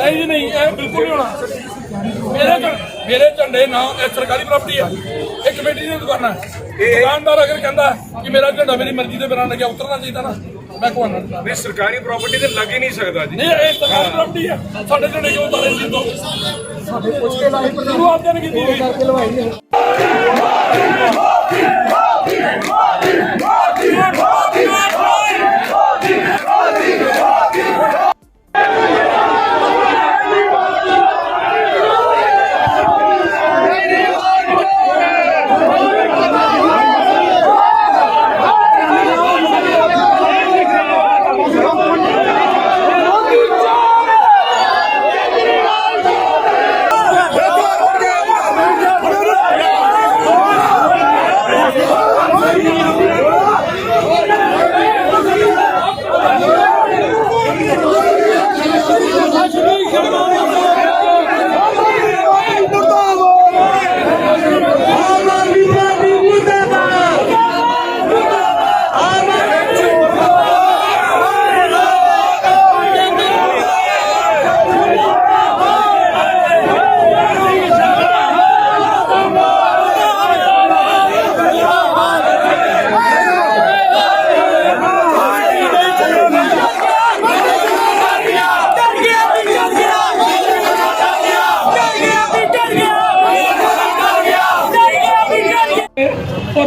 ਨਹੀਂ ਜੀ ਨਹੀਂ ਇਹ ਬਿਲਕੁਲ ਨਹੀਂ ਹੋਣਾ। ਮੇਰੇ ਮੇਰੇ ਝੰਡੇ ਨਾ ਇਹ ਸਰਕਾਰੀ ਪ੍ਰਾਪਰਟੀ ਹੈ ਇਹ ਕਮੇਟੀ ਦੀ ਦੁਕਾਨਾਂ ਹੈ। ਦੁਕਾਨਦਾਰ ਅਗਰ ਕਹਿੰਦਾ ਕਿ ਮੇਰਾ ਝੰਡਾ ਮੇਰੀ ਮਰਜ਼ੀ ਦੇ ਬਿਨਾਂ ਲੱਗਿਆ ਉਤਰਨਾ ਚਾਹੀਦਾ ਨਾ ਮੈਂ ਕੋ ਨਾ ਨਹੀਂ ਸਰਕਾਰੀ ਪ੍ਰਾਪਰਟੀ ਤੇ ਲੱਗ ਹੀ ਨਹੀਂ ਸਕਦਾ ਜੀ। ਨਹੀਂ ਇਹ ਸਰਕਾਰੀ ਪ੍ਰਾਪਰਟੀ ਹੈ ਸਾਡੇ ਝੰਡੇ ਕਿਉਂ ਉਤਾਰੇ ਸੀ ਦੋ ਸਾਡੇ ਪੁੱਛ ਕੇ ਲਾਈ ਸ਼ੁਰੂਆਤ ਨਹੀਂ ਕੀਤੀ ਹੋਈ ਪਰ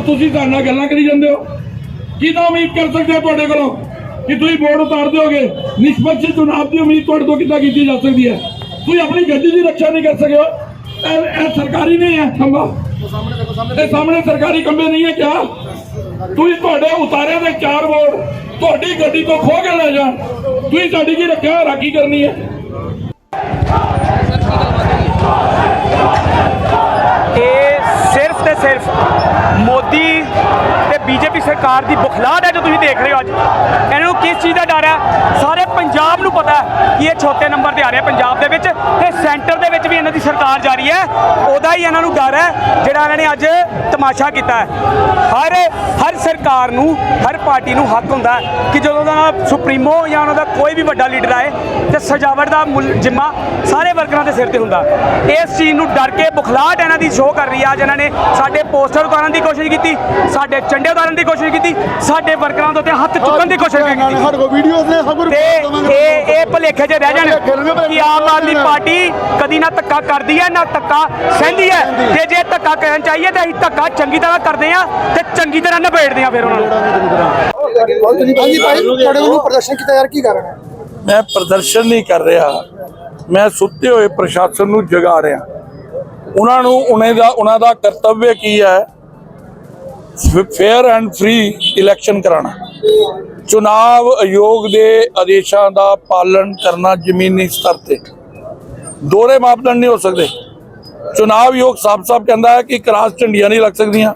ਤੁਸੀਂ ਸਾਡੇ ਨਾਲ ਗੱਲਾਂ ਕਰੀ ਜਾਂਦੇ ਹੋ। ਕੀ ਉਮੀਦ ਕਰ ਸਕਦੇ ਆ ਤੁਹਾਡੇ ਕੋਲੋਂ ਕਿ ਤੁਸੀਂ ਵੋਟ ਉਤਾਰ ਦਿਓਗੇ? ਨਿਸ਼ਪਕਸ਼ ਚੁਣਾਵ ਦੀ ਉਮੀਦ ਤੁਹਾਡੇ ਤੋਂ ਕਿੱਦਾਂ ਕੀਤੀ ਜਾ ਸਕਦੀ ਹੈ? ਤੁਸੀਂ ਆਪਣੀ ਗੱਡੀ ਦੀ ਰੱਖਿਆ ਨਹੀਂ ਕਰ ਸਕਦੇ ਹੋ। ਇਹ ਸਰਕਾਰੀ ਨਹੀਂ ਹੈ, ਖੰਭਾ। ਇਹ ਸਾਹਮਣੇ ਸਰਕਾਰੀ ਖੰਭੇ ਨਹੀਂ ਹੈ ਕਿਆ? ਤੁਸੀਂ ਤੁਹਾਡੇ ਉਤਾਰਿਆਂ ਦੇ ਚਾਰ ਵੋਟ ਤੁਹਾਡੀ ਗੱਡੀ ਤੋਂ ਖੋ ਕੇ ਲੈ ਜਾਣ। ਤੁਸੀਂ ਸਾਡੀ ਕੀ ਰੱਖਿਆ ਰਾਖੀ ਕਰਨੀ ਹੈ ਇਹ ਸਿਰਫ ਤੇ ਸਿਰਫ ਮੋਦੀ ਤੇ ਬੀਜੇਪੀ ਸਰਕਾਰ ਦੀ ਬੁਖਲਾਹਟ ਹੈ ਜੋ ਤੁਸੀਂ ਦੇਖ ਰਹੇ ਹੋ ਅੱਜ। ਇਹਨਾਂ ਨੂੰ ਕਿਸ ਚੀਜ਼ ਦਾ ਡਰ ਹੈ? ਸਾਰੇ ਪੰਜਾਬ ਪਤਾ ਕਿ ਇਹ ਛੋਟੇ ਨੰਬਰ ਤੇ ਆ ਰਿਹਾ ਪੰਜਾਬ ਦੇ ਵਿੱਚ ਤੇ ਸੈਂਟਰ ਦੇ ਵਿੱਚ ਵੀ ਇਹਨਾਂ ਦੀ ਸਰਕਾਰ ਜਾ ਰਹੀ ਹੈ। ਉਹਦਾ ਹੀ ਇਹਨਾਂ ਨੂੰ ਡਰ ਹੈ ਜਿਹੜਾ ਇਹਨਾਂ ਨੇ ਅੱਜ ਤਮਾਸ਼ਾ ਕੀਤਾ ਹੈ। ਹਰ ਹਰ ਸਰਕਾਰ ਨੂੰ ਹਰ ਪਾਰਟੀ ਨੂੰ ਹੱਕ ਹੁੰਦਾ ਕਿ ਜਦੋਂ ਦਾ ਸੁਪਰੀਮੋ ਜਾਂ ਉਹਨਾਂ ਦਾ ਕੋਈ ਵੀ ਵੱਡਾ ਲੀਡਰ ਆਏ ਤੇ ਸਜਾਵਟ ਦਾ ਜਿੰਮਾ ਸਾਰੇ ਵਰਕਰਾਂ ਦੇ ਸਿਰ ਤੇ ਹੁੰਦਾ। ਇਸ ਚੀਜ਼ ਨੂੰ ਡਰ ਕੇ ਬੁਖਲਾਹਟ ਇਹਨਾਂ ਦੀ ਸ਼ੋਅ ਕਰ ਰਹੀ ਆ ਇਹਨਾਂ ਨੇ ਸਾਡੇ ਪੋਸਟਰ ਉਤਾਰਨ ਦੀ ਕੋਸ਼ਿਸ਼ ਕੀਤੀ ਸਾਡੇ ਝੰਡੇ ਉਤਾਰਨ ਦੀ ਕੋਸ਼ਿਸ਼ ਕੀਤੀ ਸਾਡੇ ਵਰਕਰਾਂ ਦੇ ਉੱਤੇ ਹੱਥ ਚੁੱਕਣ ਦੀ ਕੋਸ਼ਿਸ਼ ਕੀਤੀ। ਸਾਡੇ ਕੋਲ ਵੀਡੀਓਜ਼ ਨੇ ਕੁਝ ਤੇ ਇਹ ਇਹ ਭੁਲੇਖੇ 'ਚ ਰਹਿ ਜਾਣ ਕਿ ਆਮ ਆਦਮੀ ਪਾਰਟੀ ਕਦੀ ਨਾ ਧੱਕਾ ਕਰਦੀ ਹੈ ਨਾ ਧੱਕਾ ਸਹਿੰਦੀ ਹੈ। ਤੇ ਜੇ ਧੱਕਾ ਕਰਨ ਚਾਹੀਏ ਤਾਂ ਅਸੀਂ ਧੱਕਾ ਚੰਗੀ ਤਰ੍ਹਾਂ ਕਰਦੇ ਆ ਤੇ ਚੰਗੀ ਤਰ੍ਹਾਂ ਨਿਬੇੜਦੇ ਆ ਫਿਰ ਉਹਨਾਂ ਨੂੰ। ਹਾਂਜੀ ਭਾਈ ਤੁਹਾਡੇ ਵੱਲੋਂ ਪ੍ਰਦਰਸ਼ਨ ਕੀਤਾ ਯਾਰ ਕੀ ਕਾਰਨ ਹੈ? ਮੈਂ ਪ੍ਰਦਰਸ਼ਨ ਨਹੀਂ ਕਰ ਰਿਹਾ। ਮੈਂ ਸੁੱਤੇ ਹੋਏ ਪ੍ਰਸ਼ਾਸਨ ਨੂੰ ਜਗਾ ਰਿਹਾ। ਉਹਨਾਂ ਨੂੰ ਉਹਨਾਂ ਦਾ ਉਹਨਾਂ ਦਾ ਕਰਤੱਵ ਕੀ ਹੈ? ਫੇਅਰ ਐਂਡ ਫ੍ਰੀ ਇਲੈਕਸ਼ਨ ਕਰਾਉਣਾ। ਚੁਣਾਵ ਆਯੋਗ ਦੇ ਆਦੇਸ਼ਾਂ ਦਾ ਪਾਲਣ ਕਰਨਾ ਜ਼ਮੀਨੀ ਸਤਰ ਤੇ। ਦੋਹਰੇ ਮਾਪਦੰਡ ਨਹੀਂ ਹੋ ਸਕਦੇ। ਚੁਣਾਵ ਆਯੋਗ ਸਾਫ਼-ਸਾਫ਼ ਕਹਿੰਦਾ ਹੈ ਕਿ ਕ੍ਰਾਸ ਝੰਡੀਆਂ ਨਹੀਂ ਲੱਗ ਸਕਦੀਆਂ।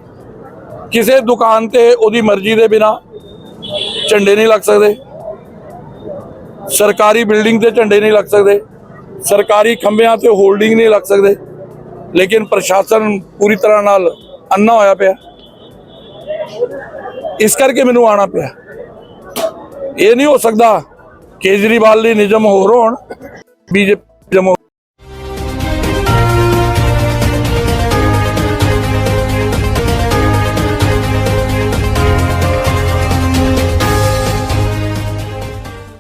ਕਿਸੇ ਦੁਕਾਨ ਤੇ ਉਹਦੀ ਮਰਜ਼ੀ ਦੇ ਬਿਨਾ ਝੰਡੇ ਨਹੀਂ ਲੱਗ ਸਕਦੇ। ਸਰਕਾਰੀ ਬਿਲਡਿੰਗ ਤੇ ਝੰਡੇ ਨਹੀਂ ਲੱਗ ਸਕਦੇ। ਸਰਕਾਰੀ ਖੰਭਿਆਂ ਤੇ ਹੋਲਡਿੰਗ ਨਹੀਂ ਲੱਗ ਸਕਦੇ। ਲੇਕਿਨ ਪ੍ਰਸ਼ਾਸਨ ਪੂਰੀ ਤਰ੍ਹਾਂ ਨਾਲ ਅੰਨਾ ਹੋਇਆ ਪਿਆ। ਇਸ ਕਰਕੇ ਮੈਨੂੰ ਆਣਾ ਪਿਆ। ਇਹ ਨਹੀਂ ਹੋ ਸਕਦਾ ਕੇਜਰੀਵਾਲ ਲਈ ਨਿਯਮ ਹੋਰ ਹੋਣ। ਬੀਜੇਪੀ